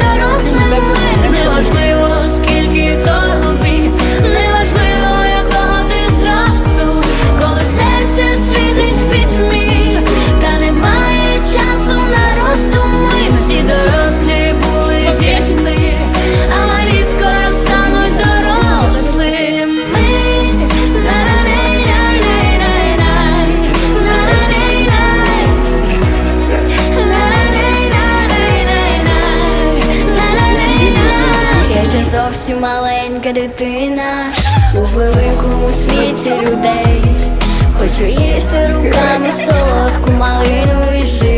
дорослими. Неважливо, скільки тобі, зовсім маленька дитина у великому світі людей. Хочу їсти руками солодку малину і жити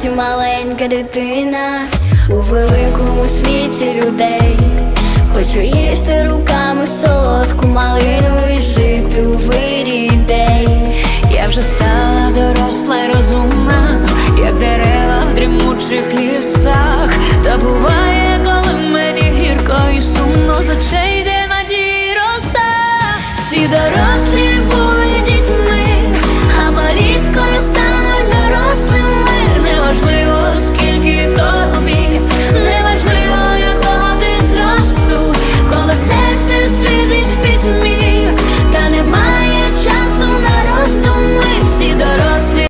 зовсім маленька дитина у великому світі людей. Хочу їсти руками солодку малину і жити у вирі дей. Я вже стала доросла й розумна, як дерева в дрімучих лісах. Та буває,